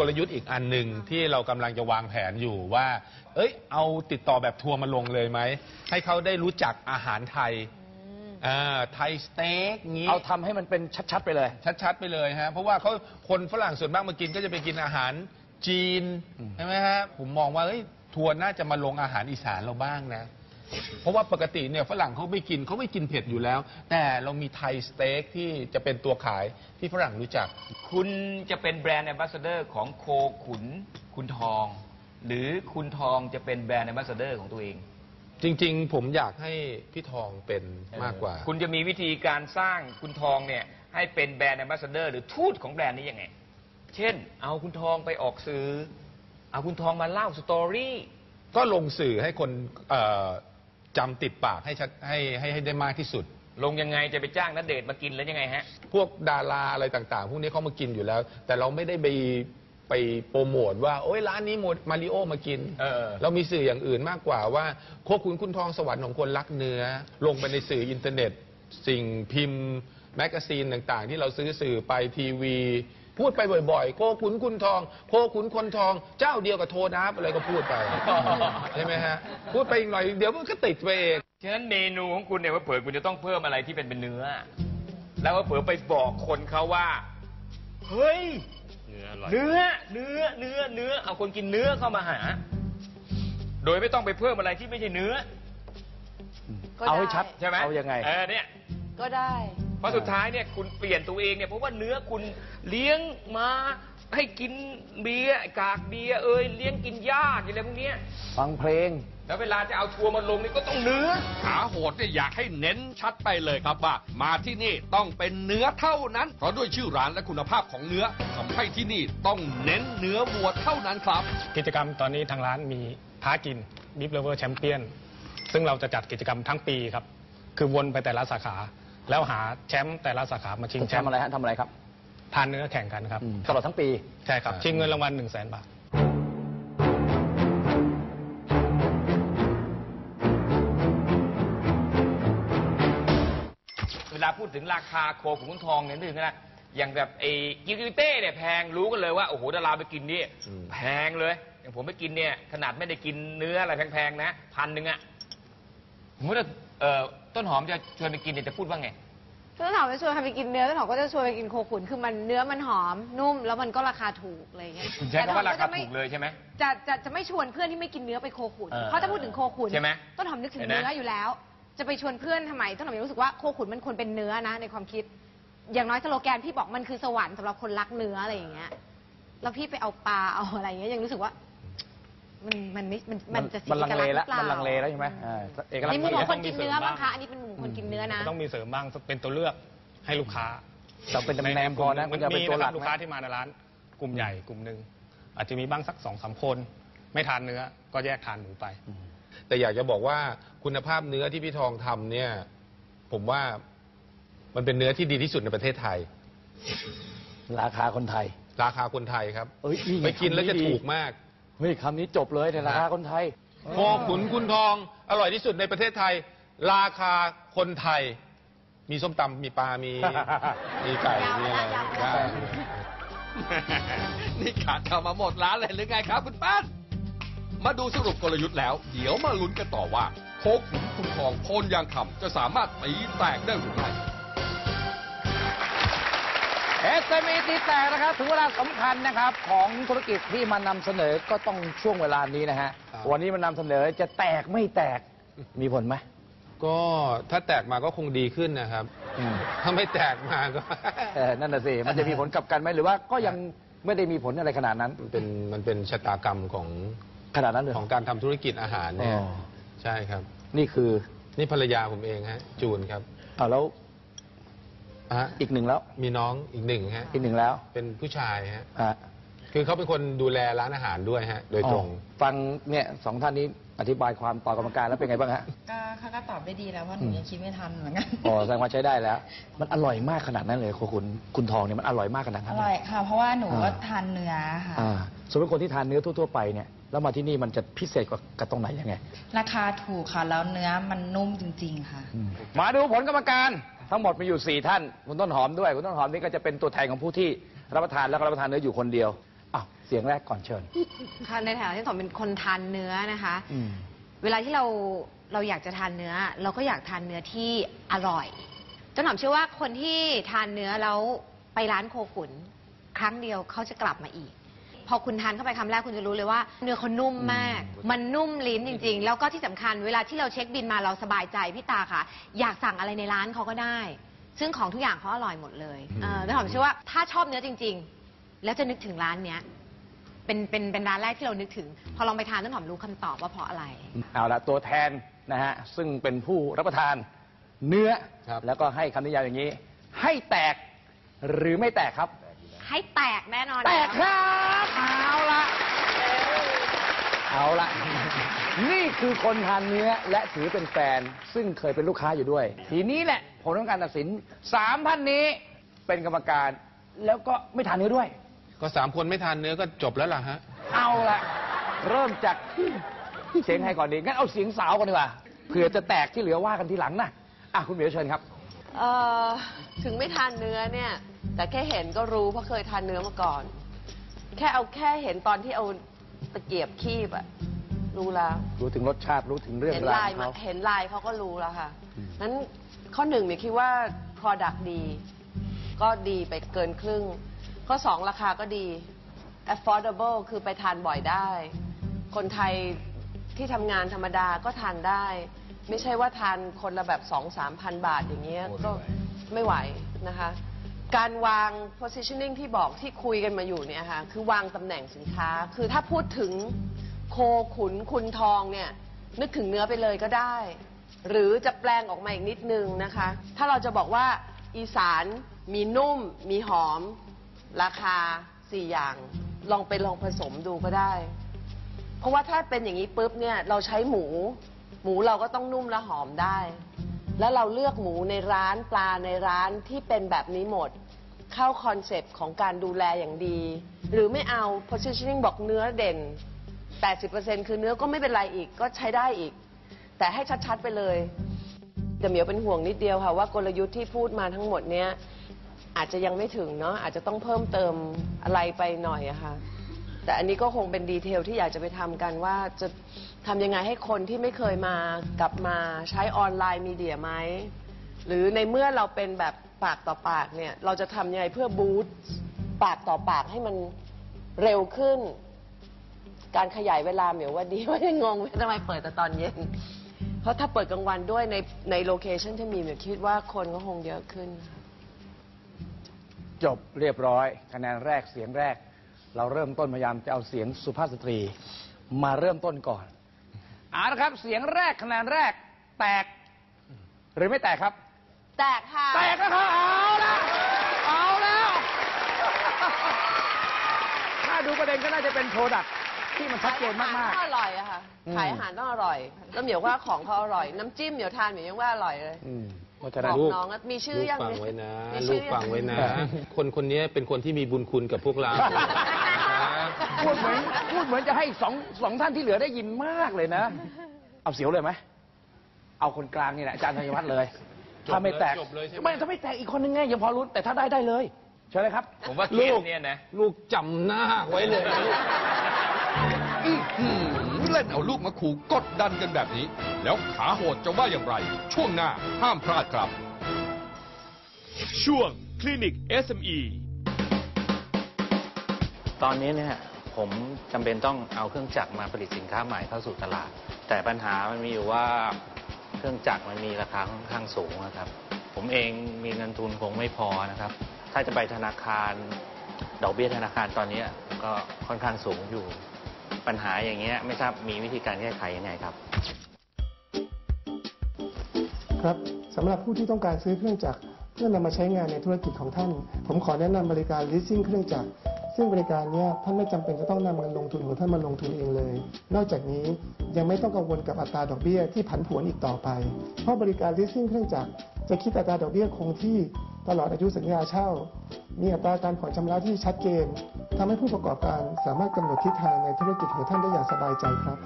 กลยุทธ์อีกอันหนึ่งที่เรากำลังจะวางแผนอยู่ว่า เอ้ย เอาติดต่อแบบทัวร์มาลงเลยไหม ให้เขาได้รู้จักอาหารไทยอ่าไทยสเต็กงี้ เอาทำให้มันเป็นชัดๆไปเลย ชัดๆไปเลยฮะ เพราะว่าเขาคนฝรั่งส่วนมากมากินก็จะไปกินอาหารจีน ใช่ไหมฮะ ผมมองว่าเฮ้ยทัวร์น่าจะมาลงอาหารอีสานเราบ้างนะ เพราะว่าปกติเนี่ยฝรั่งเขาไม่กินเขาไม่กินเผ็ดอยู่แล้ว แต่เรามีไทยสเต็กที่จะเป็นตัวขายที่ฝรั่งรู้จัก คุณจะเป็นแบรนด์ a m b a s s a d o r ของโคขุนคุณทอง หรือคุณทองจะเป็นแบรนด์ a m b a s s a d o r ของตัวเองจริง ๆ ผมอยากให้พี่ทองเป็นมากกว่า คุณจะมีวิธีการสร้างคุณทองเนี่ยให้เป็นแบรนด์ a m b a s s a d o r หรือทูตของแบรนด์นี้ยังไง เช่น เอาคุณทองไปออกสื่อ เอาคุณทองมาเล่าสตอรี่ ก็ลงสื่อให้คนเอ่อ จำติดปากให้ชัดให้ให้ให้ได้มากที่สุด ลงยังไงจะไปจ้างนัดเดทมากินแล้วยังไงฮะ พวกดาราอะไรต่างๆ พวกนี้เขามากินอยู่แล้ว แต่เราไม่ได้ไปไปโปรโมทว่า โอ้ยร้านนี้หมดมาริโอมากินเออ เรามีสื่ออย่างอื่นมากกว่าว่าโคขุนคุณทองสวรรค์ของคนรักเนื้อ ลงไปในสื่ออินเทอร์เน็ต สิ่งพิมพ์ แมกกาซีนต่างๆ ที่เราซื้อสื่อไปทีวี พูดไปบ่อยๆ โคขุนคุณทอง โคขุนคนทอง เจ้าเดียวกับโทนับอะไรก็พูดไปใช่ไหมฮะ พูดไปอีกหน่อย เดี๋ยวมันก็ติดไปเอง ฉะนั้นเมนูของคุณเนี่ยว่าเผื่อคุณจะต้องเพิ่มอะไรที่เป็นเป็นเนื้อ แล้วว่าเผื่อไปบอกคนเขาว่า เฮ้ย เนื้อเนื้อ เนื้อ เนื้อ เอาคนกินเนื้อเข้ามาหา โดยไม่ต้องไปเพิ่มอะไรที่ไม่ใช่เนื้อ ก็เอาให้ได้ชัดใช่ไหมเอายังไง เออเนี่ย ก็ได้ เพราะสุดท้ายเนี่ยคุณเปลี่ยนตัวเองเนี่ยเพราะว่าเนื้อคุณเลี้ยงมาให้กินเบียร์กากเบียร์เอ้ยเลี้ยงกินหญ้ากินอะไรพวกเนี้ยฟังเพลง แล้วเวลาจะเอาทัวร์มาลงนี่ก็ต้องเนื้อ ขาโหดเนี่ยอยากให้เน้นชัดไปเลยครับว่า มาที่นี่ต้องเป็นเนื้อเท่านั้น เพราะด้วยชื่อร้านและคุณภาพของเนื้อทำให้ที่นี่ต้องเน้นเนื้อวัวเท่านั้นครับ กิจกรรมตอนนี้ทางร้านมีท้ากิน Beef Lover Champion ซึ่งเราจะจัดกิจกรรมทั้งปีครับ คือวนไปแต่ละสาขา แล้วหาแชมป์แต่ละสาขามาชิงแชมทำป์อะไรฮะทำอะไรครับทานเนื้อแข่งกันครับตลอดทั้งปี ใช่ครับ ชิงเงินรางวัล1 0 0 0 0แบาท เวลาพูดถึงราคาโคขุนทองเนี่ยนึกถึงนะอย่างแบบไอ้กิวกิวเต้เนี่ยแพงรู้กันเลยว่าโอ้โหดาราไปกินนี่อืม แพงเลย อย่างผมไปกินเนี่ยขนาดไม่ได้กินเนื้ออะไรแพงๆนะพันหนึ่งอะสมมติว่า เอ่อต้นหอมจะชวนไปกินเนี่ยจะพูดว่าไง ต้นหอมจะชวนใครไปกินเนื้อต้นหอมก็จะชวนไปกินโคขุนคือมันเนื้อมันหอมนุ่ม แล้วมันก็ราคาถูกอะไรอย่างเงี้ยคุณใช้คำว่าราคาแต่ต้นหอมก็จะไม่ถูกเลยใช่ไหม จะจะจะไม่ชวนเพื่อนที่ไม่กินเนื้อไปโคขุนเออเพราะถ้าพูดถึงโคขุนใช่ไหมต้นหอมนึกถึงเห็นไหม เนื้ออยู่แล้ว จะไปชวนเพื่อนทำไมต้นหอมยังรู้สึกว่าโคขุนมันควรเป็นเนื้อนะในความคิด อย่างน้อยสโลแกนพี่บอกมันคือสวรรค์สำหรับคนรักเนื้ออะไรอย่างเงี้ยแล้วพี่ไปเอาปลาเอาอะไรอย่างเงี้ยยังรู้สึกว่า มันมันไม่มันมันจะเสียมันลังเลอกแล้วษณ์หรือเปล่ามันลังเลแล้วใช่ไหมอ่าเอกลักษในณ์มุมของเสียคนกินเนื้อบ้างคะอันนี้เป็นมุมคนกินเนื้อนะต้องมีเสริมบ้างเป็นตัวเลือกให้ลูกค้าเราเป็นตำแหน่งพอนะคุณจะเป็นตัวหลักมีะครับลูกค้านะที่มาในร้าน กลุ่มใหญ่กลุ่มหนึ่งอาจจะมีบ้างสักสองสามคน ไม่ทานเนื้อก็แยกทานหมูไป แต่อยากจะบอกว่าคุณภาพเนื้อที่พี่ทองทำเนี่ย ผมว่ามันเป็นเนื้อที่ดีที่สุดในประเทศไทย ราคาคนไทย ราคาคนไทยครับเอ้ยนี่ไงไปกินแล้วจะคำนี้ดีถูกมาก เฮ้ยคำนี้จบเลยในราคาคนไทย โคขุนคุณทองอร่อยที่สุดในประเทศไทย ราคาคนไทย มีส้มตำมีปลา มี มีไก่ มีอะไรยาวไปได้นี่กะจะมาหมดร้านเลยหรือไงครับคุณป้านมาดูสรุปกลยุทธ์แล้ว เดี๋ยวมาลุ้นกันต่อว่าโคกขุนคุณทองโพนยางคำจะสามารถตีแตกได้หรือไม่ เอสเอ็มตีแตกนะครับ ถึงเวลาสำคัญนะครับ ของธุรกิจที่มานำเสนอก็ต้องช่วงเวลานี้นะฮะครับวันนี้มานำเสนอจะแตกไม่แตกมีผลไหมก็ถ้าแตกมาก็คงดีขึ้นนะครับ อืมถ้าไม่แตกมาก็ เออนั่นน่ะสิ มันจะมีผลกลับกันไหมหรือว่าก็ยังไม่ได้มีผลอะไรขนาดนั้น มันเป็นมันเป็นชะตากรรมของขนาดนั้นเลยของการทำธุรกิจอาหารเนี่ยอ๋อ ใช่ครับ นี่คือนี่ภรรยาผมเองฮะจูนครับ เอาแล้ว ฮะอีกหนึ่งแล้ว มีน้องอีกหนึ่งฮะอีกหนึ่งแล้วเป็นผู้ชายฮะอะคือเขาเป็นคนดูแลร้านอาหารด้วยฮะ โดยตรง อ๋อฟังเนี่ยสองท่านนี้อธิบายความต่อกรรมการแล้วเป็นไงบ้างฮะ ก็เขาก็ตอบได้ดีแล้วเพราะหนูยังคิดไม่ทันเหมือนกัน อ๋อแสดงว่าใช้ได้แล้ว มันอร่อยมากขนาดนั้นเลยคุณคุณทองเนี่ยมันอร่อยมากขนาดอนั้นร่อยค่ะ เพราะว่าหนูก็อ่า ทานเนื้อค่ะ อ่าส่วนเป็นคนที่ทานเนื้อทั่วๆไปเนี่ยแล้วมาที่นี่มันจะพิเศษกว่ากับตรงไหนยังไงราคาถูกค่ะ แล้วเนื้อมันนุ่มจริง ๆ ค่ะ มาดูผลกรรมการ ทั้งหมดมีอยู่ 4 ท่านคุณต้นหอมด้วย คุณต้นหอมนี่ก็จะเป็นตัวแทนของผู้ที่รับประทานแล้วก็รับประทานเนื้ออยู่คนเดียวอ้าวเสียงแรกก่อนเชิญ ค่ะในฐานะที่ผมเป็นคนทานเนื้อนะคะ อืม เวลาที่เราเราอยากจะทานเนื้อ เราก็อยากทานเนื้อที่อร่อยเจ้าหนอมเชื่อว่าคนที่ทานเนื้อแล้วไปร้านโคขุน ครั้งเดียวเขาจะกลับมาอีก พอคุณทานเข้าไปคำแรกคุณจะรู้เลยว่า เนื้อเขานุ่มมาก มันนุ่มลิ้นจริง ๆ แล้วก็ที่สำคัญเวลาที่เราเช็คบินมาเราสบายใจพี่ตาค่ะ อยากสั่งอะไรในร้านเขาก็ได้ ซึ่งของทุกอย่างเขาอร่อยหมดเลยเออแต่หอมเชื่อว่าถ้าชอบเนื้อจริง ๆ แล้วจะนึกถึงร้านเนี้ยเป็นเป็นเป็นร้านแรกที่เรานึกถึง พอลองไปทานต้นหอมรู้คำตอบว่าเพราะอะไร เอาละตัวแทนนะฮะซึ่งเป็นผู้รับประทานเนื้อ ครับ แล้วก็ให้คำนิยามอย่างนี้ ให้แตกหรือไม่แตกครับ ให้แตกแน่นอนแตกคล้วรับเอาละเอาละนี่คือคนทานเนื้อและถือเป็นแฟน ซึ่งเคยเป็นลูกค้าอยู่ด้วย ทีนี้แหละผลของการตัดสินสามท่านนี้เป็นกรรมการ แล้วก็ไม่ทานเนื้อด้วย ก็สามคนไม่ทานเนื้อก็จบแล้วล่ะฮะ เอาละเริ่มจากเสียงใครก่อนดีงั้นเอาเสียงสาวก่อนดีกว่าเผื่อจะแตกที่เหลือว่ากันทีหลังนะอะคุณเหมียวเชิญครับ เอ่อถึงไม่ทานเนื้อเนี่ย แต่แค่เห็นก็รู้เพราะเคยทานเนื้อมาก่อน แค่เอาแค่เห็นตอนที่เอาตะเกียบคีบอะรู้แล้ว รู้ถึงรสชาติรู้ถึงเรื่องเห็นราวลายของมาเขา เห็นลายเขาก็รู้แล้วค่ะนั้นข้อหนึ่งเนี่ยคิดว่า Product ดี ก็ดีไปเกินครึ่ง ข้อสองราคาก็ดี affordable คือไปทานบ่อยได้ คนไทยที่ทำงานธรรมดาก็ทานได้ ไม่ใช่ว่าทานคนละแบบสองสามพันบาทอย่างเงี้ยก็ไม่ไหวนะคะ การวาง positioning ที่บอกที่คุยกันมาอยู่เนี่ยค่ะคือวางตำแหน่งสินค้า คือถ้าพูดถึงโคขุนคุณทองเนี่ย นึกถึงเนื้อไปเลยก็ได้ หรือจะแปลงออกมาอีกนิดนึงนะคะ ถ้าเราจะบอกว่าอีสานมีนุ่ม มีหอม ราคาสี่อย่าง ลองไปลองผสมดูก็ได้ เพราะว่าถ้าเป็นอย่างนี้ปุ๊บเนี่ย เราใช้หมู หมูเราก็ต้องนุ่มและหอมได้ แล้วเราเลือกหมูในร้านปลาในร้านที่เป็นแบบนี้หมด เข้าคอนเซปต์ของการดูแลอย่างดี หรือไม่เอา positioning บอกเนื้อเด่น 80%คือเนื้อก็ไม่เป็นไรอีกก็ใช้ได้อีก แต่ให้ชัดๆไปเลยแต่เหมียวเป็นห่วงนิดเดียวค่ะว่ากลยุทธ์ที่พูดมาทั้งหมดเนี้ยอาจจะยังไม่ถึงเนาะอาจจะต้องเพิ่มเติมอะไรไปหน่อยอะค่ะ แต่อันนี้ก็คงเป็นดีเทลที่อยากจะไปทำกันว่าจะทำยังไงให้คนที่ไม่เคยมากลับมาใช้ออนไลน์มีเดียไหม หรือในเมื่อเราเป็นแบบปากต่อปากเนี่ยเราจะทำยังไงเพื่อบูสต์ปากต่อปากให้มันเร็วขึ้น การขยายเวลาเหมียวว่าดีว่ายังงงว่าทำไมเปิดแต่ตอนเย็น เพราะถ้าเปิดกลางวันด้วยในในโลเคชันที่มีเหมียวคิดว่าคนก็คงเยอะขึ้น จบเรียบร้อย คะแนนแรกเสียงแรก เราเริ่มต้นพยายามจะเอาเสียงสุภาพสตรี มาเริ่มต้นก่อนเอาละครับ เสียงแรกคะแนนแรกแตก หรือไม่แตกครับ แตกค่ะ แตกแล้วครับเอาละเอาแล้ว ถ้าดูประเด็นก็น่าจะเป็นโปรดักที่มันชัดเจนมากขยอหรต้องอร่อยอะค่ะอืมขายอาหารต้องอร่อย แล้วเหมียวว่าของเขาอร่อย น้ำจิ้มเหมียวทานเหมียวยังว่าอร่อยเลยๆอืม เพราะบฉะนั้นอกน้องว่ามีชื่อลูกยังฟังเนี่ยไว้นะมีลูชื่กอยัง ฟังไว้นะ คนคนนี้เป็นคนที่มีบุญคุณกับพวกเราพูดเหมือนพูดเหมือนจะให้สองสองท่านที่เหลือได้ยินมากเลยนะ เอาเสียวเลยไหมเอาคนกลางนี่แหละอาจารย์ธัญวัฒน์เลยจบเลยถ้าไม่แตกจบเลยใช่ไหม ไม่ถ้าไม่แตกอีกคนนึงไงยังพอรุ้นแต่ถ้าได้ได้เลยเชิญเลยครับ ผมว่าเคสเนี่ยนะ ลูกจำหน้าไว้เลยนะลูก อื้อหือ เล่นเอาลูกมาขู่กดดันกันแบบนี้ แล้วขาโหดจะว่าอย่างไร ช่วงหน้าห้ามพลาดครับ ช่วงคลินิก SME ตอนนี้เนี่ยผมจำเป็นต้องเอาเครื่องจักรมาผลิตสินค้าใหม่เข้าสู่ตลาด แต่ปัญหามันมีอยู่ว่าเครื่องจักรมันมีราคาค่อนข้างสูงนะครับ ผมเองมีเงินทุนคงไม่พอนะครับ ถ้าจะไปธนาคาร ดอกเบี้ยธนาคารตอนนี้ก็ค่อนข้างสูงอยู่ ปัญหาอย่างเงี้ยไม่ทราบมีวิธีการแก้ไขยังไงครับ ครับสำหรับผู้ที่ต้องการซื้อเครื่องจักรเพื่อนำมาใช้งานในธุรกิจของท่าน ผมขอแนะนำบริการ leasing เครื่องจักรซึ่งบริการนี้ท่านไม่จำเป็นจะต้องนำเงินลงทุนของท่านมาลงทุนเองเลย นอกจากนี้ยังไม่ต้องกังวลกับอัตราดอกเบี้ยที่ผันผวนอีกต่อไป เพราะบริการ leasing เครื่องจักรจะคิดอัตราดอกเบี้ยคงที่ ตลอดอายุสัญญาเช่า มีอัตราการผ่อนชำระที่ชัดเจนทำให้ผู้ประกอบการสามารถกำหนดทิศทางในธุรกิจของท่านได้อย่างสบายใจครับ